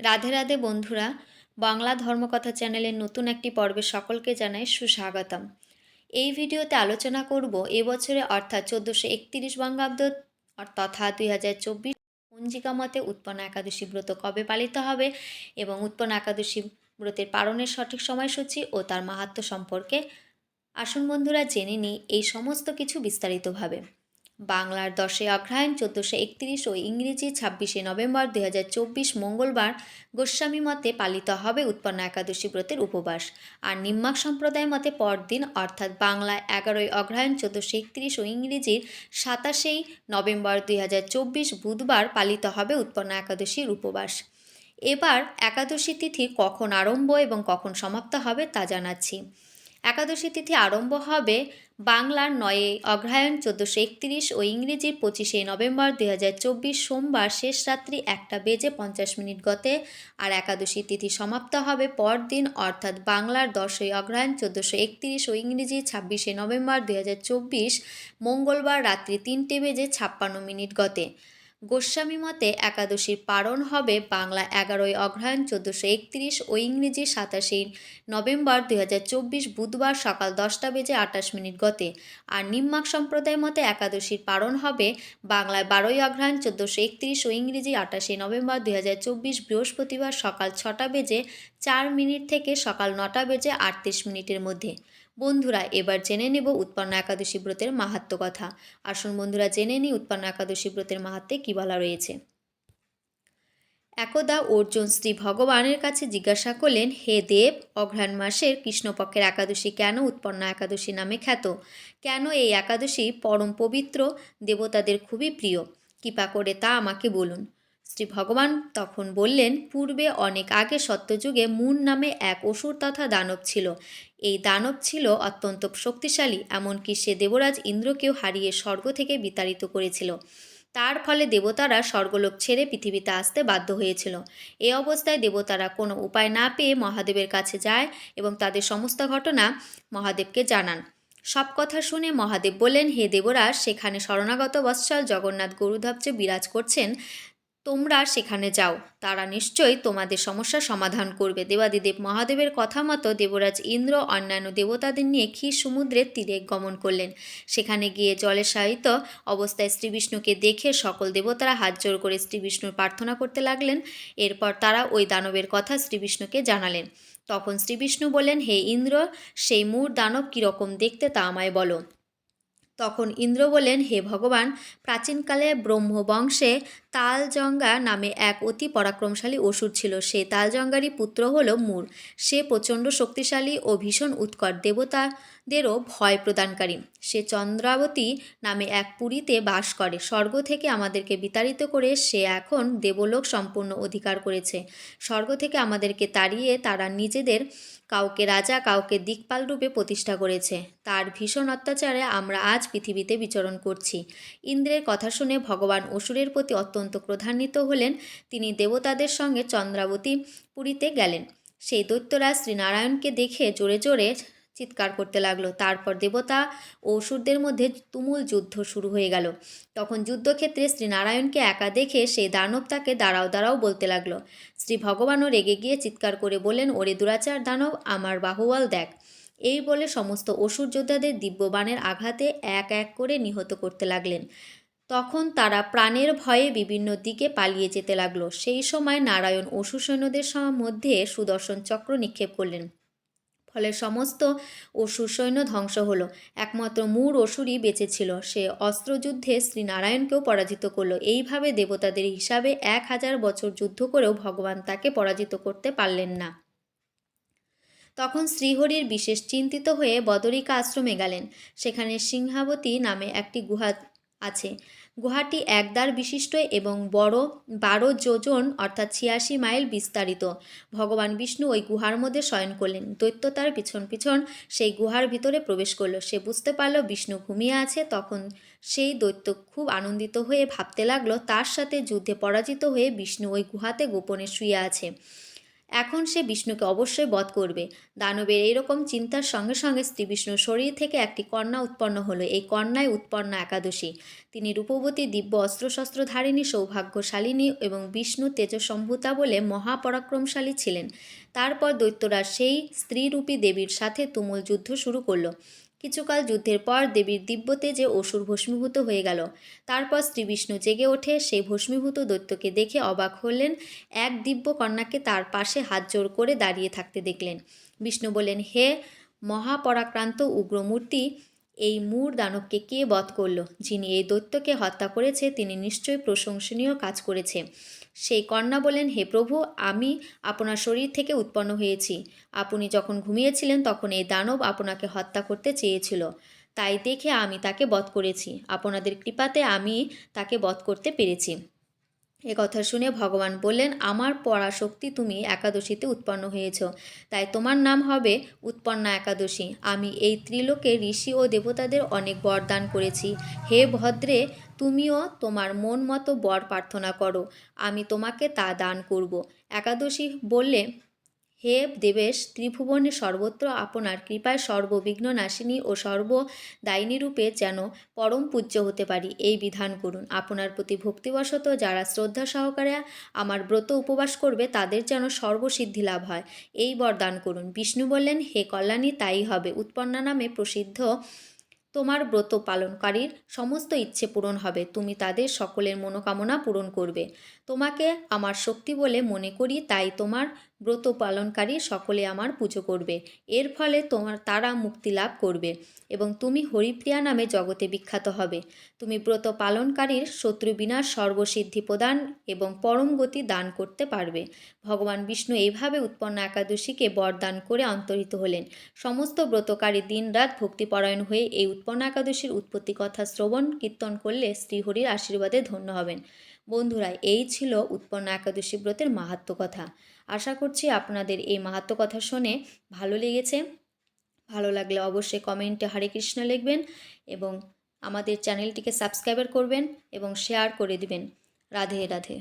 রাধে রাধে বন্ধুরা, বাংলা ধর্মকথা চ্যানেলের নতুন একটি পর্বে সকলকে জানাই সুস্বাগতম। এই ভিডিওতে আলোচনা করব এবছরে অর্থাৎ চোদ্দোশো একতিরিশ বঙ্গাব্দ তথা দুই হাজার চব্বিশ পঞ্জিকা মতে উৎপন্ন একাদশী ব্রত কবে পালিত হবে এবং উৎপন্ন একাদশী ব্রতের পালনের সঠিক সময়সূচি ও তার মাহাত্ম্য সম্পর্কে। আসুন বন্ধুরা, জেনে নিই এই সমস্ত কিছু বিস্তারিতভাবে। বাংলার দশই অগ্রহায়ণ, চোদ্দোশো একত্রিশ ও ইংরেজি ছাব্বিশে নভেম্বর দুই হাজার চব্বিশ মঙ্গলবার গোস্বামী মতে পালিত হবে উৎপন্ন একাদশী ব্রতের উপবাস। আর নিম্মাক সম্প্রদায় মতে পরদিন, অর্থাৎ বাংলায় এগারোই অগ্রহায়ণ, চোদ্দোশো একত্রিশ ও ইংরেজির সাতাশেই নভেম্বর দুই হাজার চব্বিশ বুধবার পালিত হবে উৎপন্ন একাদশীর উপবাস। এবার একাদশী তিথি কখন আরম্ভ এবং কখন সমাপ্ত হবে তা জানাচ্ছি। একাদশী তিথি আরম্ভ হবে বাংলার নয়ে অগ্রহায়ণ চোদ্দোশো একত্রিশ ও ইংরেজির পঁচিশে নভেম্বর দুই হাজার চব্বিশ সোমবার শেষ রাত্রি একটা বেজে পঞ্চাশ মিনিট গতে আর একাদশী তিথি সমাপ্ত হবে পরদিন, অর্থাৎ বাংলার দশই অগ্রহায়ণ চোদ্দোশো একত্রিশ ও ইংরেজি ছাব্বিশে নভেম্বর দুই হাজার চব্বিশ মঙ্গলবার রাত্রি তিনটে বেজে ছাপ্পান্ন মিনিট গতে। গোস্বামী মতে একাদশীর পারণ হবে বাংলা এগারোই অগ্রহায়ণ চোদ্দোশো একত্রিশ ও ইংরেজি সাতাশে নভেম্বর দুই হাজার চব্বিশ বুধবার সকাল দশটা বেজে আটাশ মিনিট গতে। আর নিম্মাক সম্প্রদায় মতে একাদশীর পারণ হবে বাংলায় বারোই অগ্রহায়ণ চোদ্দোশো একত্রিশ ও ইংরেজি আটাশে নভেম্বর দুই হাজার চব্বিশ বৃহস্পতিবার সকাল ছটা বেজে চার মিনিট থেকে সকাল নটা বেজে আটত্রিশ মিনিটের মধ্যে। বন্ধুরা, এবার জেনে নেব উৎপন্ন একাদশী ব্রতের মাহাত্ম্য কথা। আসুন বন্ধুরা, জেনে নিই উৎপন্ন একাদশী ব্রতের মাহাত্মে কী বলা রয়েছে। একদা অর্জুন শ্রী ভগবানের কাছে জিজ্ঞাসা করলেন, হে দেব, অঘ্রাণ মাসের কৃষ্ণপক্ষের একাদশী কেন উৎপন্ন একাদশী নামে খ্যাত? কেন এই একাদশী পরম পবিত্র, দেবতাদের খুবই প্রিয়? কৃপা করে তা আমাকে বলুন। শ্রী ভগবান তখন বললেন, পূর্বে অনেক আগে সত্যযুগে মুন নামে এক অসুর তথা দানব ছিল। এই দানব ছিল অত্যন্ত শক্তিশালী, এমনকি সে দেবরাজ ইন্দ্রকেও হারিয়ে স্বর্গ থেকে বিতাড়িত করেছিল। তার ফলে দেবতারা স্বর্গলোক ছেড়ে পৃথিবীতে আসতে বাধ্য হয়েছিল। এ অবস্থায় দেবতারা কোনো উপায় না পেয়ে মহাদেবের কাছে যায় এবং তাদের সমস্ত ঘটনা মহাদেবকে জানান। সব কথা শুনে মহাদেব বললেন, হে দেবরাজ, সেখানে শরণাগত বৎসল জগন্নাথ গরুধ্বজে বিরাজ করছেন তোমরা সেখানে যাও। তারা নিশ্চয়ই তোমাদের সমস্যার সমাধান করবে। দেবাদিদেব মহাদেবের কথা মতো দেবরাজ ইন্দ্র অন্যান্য দেবতাদের নিয়ে ক্ষীর সমুদ্রের তীরে গমন করলেন। সেখানে গিয়ে জলে শায়িত অবস্থায় শ্রীবিষ্ণুকে দেখে সকল দেবতারা হাত জোর করে শ্রীবিষ্ণুর প্রার্থনা করতে লাগলেন। এরপর তারা ওই দানবের কথা শ্রীবিষ্ণুকে জানালেন। তখন শ্রী বিষ্ণু বললেন, হে ইন্দ্র, সেই মূর দানব কীরকম দেখতে তা আমায় বলো। তখন ইন্দ্র বলেন হে ভগবান, প্রাচীনকালে ব্রহ্মবংশে তালজঙ্গা নামে এক অতি পরাক্রমশালী অসুর ছিল। সে তালজঙ্গারই পুত্র হল মূর। সে প্রচণ্ড শক্তিশালী ও ভীষণ উৎকট দেবতাদেরও ভয় প্রদানকারী। সে চন্দ্রাবতী নামে এক পুরীতে বাস করে। স্বর্গ থেকে আমাদেরকে বিতাড়িত করে সে এখন দেবলোক সম্পূর্ণ অধিকার করেছে। স্বর্গ থেকে আমাদেরকে তাড়িয়ে তারা নিজেদের কাউকে রাজা, কাউকে দিকপাল রূপে প্রতিষ্ঠা করেছে। তার ভীষণ অত্যাচারে আমরা আজ পৃথিবীতে বিচরণ করছি। ইন্দ্রের কথা শুনে ভগবান অসুরের প্রতি অত্যন্ত ক্রোধান্বিত হলেন। তিনি দেবতাদের সঙ্গে চন্দ্রাবতী পুরীতে গেলেন। সেই দৈত্যরাজ শ্রীনারায়ণকে দেখে জোরে জোরে চিৎকার করতে লাগল। তারপর দেবতা অসুরদের মধ্যে তুমুল যুদ্ধ শুরু হয়ে গেল। তখন যুদ্ধক্ষেত্রে শ্রীনারায়ণকে একা দেখে সেই দানব তাকে দাঁড়াও দাঁড়াও বলতে লাগল। শ্রী ভগবানও রেগে গিয়ে চিৎকার করে বললেন, ওরে দুরাচার দানব, আমার বাহুবল দেখ। এই বলে সমস্ত অসুর যোদ্ধাদের দিব্যবাণের আঘাতে এক এক করে নিহত করতে লাগলেন। তখন তারা প্রাণের ভয়ে বিভিন্ন দিকে পালিয়ে যেতে লাগল। সেই সময় নারায়ণ অসুর সৈন্যদের মধ্যে সুদর্শন চক্র নিক্ষেপ করলেন। ফলে সমস্ত অসুর সৈন্য ধ্বংস হলো। একমাত্র মূর অসুরই বেঁচে ছিল। সে অস্ত্রযুদ্ধে শ্রীনারায়ণকেও পরাজিত করল। এইভাবে দেবতাদের হিসাবে এক হাজার বছর যুদ্ধ করেও ভগবান তাকে পরাজিত করতে পারলেন না। তখন শ্রীহরির বিশেষ চিন্তিত হয়ে বদরিকা আশ্রমে গেলেন। সেখানে সিংহাবতী নামে একটি গুহা আছে। গুহাটি একদার বিশিষ্ট এবং বড় বারো যোজন, অর্থাৎ ছিয়াশি মাইল বিস্তারিত। ভগবান বিষ্ণু ওই গুহার মধ্যে শয়ন করলেন। দৈত্য তার পিছন পিছন সেই গুহার ভিতরে প্রবেশ করল। সে বুঝতে পারল বিষ্ণু ঘুমিয়ে আছে। তখন সেই দৈত্য খুব আনন্দিত হয়ে ভাবতে লাগল, তার সাথে যুদ্ধে পরাজিত হয়ে বিষ্ণু ওই গুহাতে গোপনে শুয়ে আছে। এখন সে বিষ্ণুকে অবশ্যই বধ করবে। দানবের এইরকম চিন্তার সঙ্গে সঙ্গে শ্রী বিষ্ণুর শরীর থেকে একটি কন্যা উৎপন্ন হলো। এই কন্যায় উৎপন্ন একাদশী। তিনি রূপবতী দিব্য অস্ত্রশস্ত্র ধারিণী সৌভাগ্যশালিনী এবং বিষ্ণু তেজসম্ভূতা বলে মহাপরাক্রমশালী ছিলেন। তারপর দৈত্যরা সেই স্ত্রীরূপী দেবীর সাথে তুমুল যুদ্ধ শুরু করল। কিছুকাল যুদ্ধের পর দেবীর দিব্যতে যে অসুর ভস্মীভূত হয়ে গেল, তারপর শ্রীবিষ্ণু জেগে ওঠে সেই ভস্মীভূত দৈত্যকে দেখে অবাক হলেন, এক দিব্য কন্যাকে তার পাশে হাত জোর করে দাঁড়িয়ে থাকতে দেখলেন। বিষ্ণু বলেন হে মহাপরাক্রান্ত উগ্রমূর্তি এই মূর দানবকে কে বধ করল? যিনি এই দৈত্যকে হত্যা করেছে, তিনি নিশ্চয়ই প্রশংসনীয় কাজ করেছে। সেই কন্যা বলেন হে প্রভু, আমি আপনার শরীর থেকে উৎপন্ন হয়েছি। আপনি যখন ঘুমিয়েছিলেন, তখন এই দানব আপনাকে হত্যা করতে চেয়েছিল। তাই দেখে আমি তাকে বধ করেছি। আপনাদের কৃপাতে আমি তাকে বধ করতে পেরেছি। এ কথা শুনে ভগবান বললেন, আমার পরাশক্তি তুমি একাদশীতে উৎপন্ন হয়েছ। তাই তোমার নাম হবে উৎপন্না একাদশী। আমি এই ত্রিলোকে ঋষি ও দেবতাদের অনেক বর দান করেছি। হে ভদ্রে, তুমিও তোমার মন মতো বর প্রার্থনা করো। আমি তোমাকে তা দান করব। একাদশী বললে হে দেবেশ, ত্রিভুবনে সর্বত্র আপনার কৃপায় সর্ববিঘ্ন নাশিনী ও সর্বদায়িনী রূপে যেন পরম পূজ্য হতে পারি, এই বিধান করুন। আপনার প্রতি ভক্তিবশত যারা শ্রদ্ধা সহকারে আমার ব্রত উপবাস করবে, তাদের যেন সর্বসিদ্ধি লাভ হয়। এই বরদান করুন। বিষ্ণু বললেন, হে কল্যাণী, তাই হবে। উৎপন্না নামে প্রসিদ্ধ তোমার ব্রত পালনকারীর সমস্ত ইচ্ছে পূরণ হবে। তুমি তাদের সকলের মনোকামনা পূরণ করবে। তোমাকে আমার শক্তি বলে মনে করি, তাই তোমার ব্রত পালনকারী সকলে আমার পুজো করবে। এর ফলে তোমার তারা মুক্তি লাভ করবে এবং তুমি হরিপ্রিয়া নামে জগতে বিখ্যাত হবে। তুমি ব্রত পালনকারীর শত্রু বিনাশ সর্বসিদ্ধি প্রদান এবং পরম গতি দান করতে পারবে। ভগবান বিষ্ণু এইভাবে উৎপন্ন একাদশীকে বরদান করে অন্তরিত হলেন। সমস্ত ব্রতকারী দিনরাত ভক্তিপরায়ণ হয়ে এই উৎপন্ন একাদশীর উৎপত্তি কথা শ্রবণ কীর্তন করলে শ্রীহরির আশীর্বাদে ধন্য হবেন। বন্ধুরা, এই ছিল উৎপন্ন একাদশী ব্রতের মাহাত্ম কথা। আশা করছি আপনাদের এই মাহাত্ম কথা শুনে ভালো লেগেছে। ভালো লাগলে অবশ্যই কমেন্টে হরে কৃষ্ণ লিখবেন এবং আমাদের চ্যানেলটিকে সাবস্ক্রাইবার করবেন এবং শেয়ার করে দিবেন। রাধে রাধে।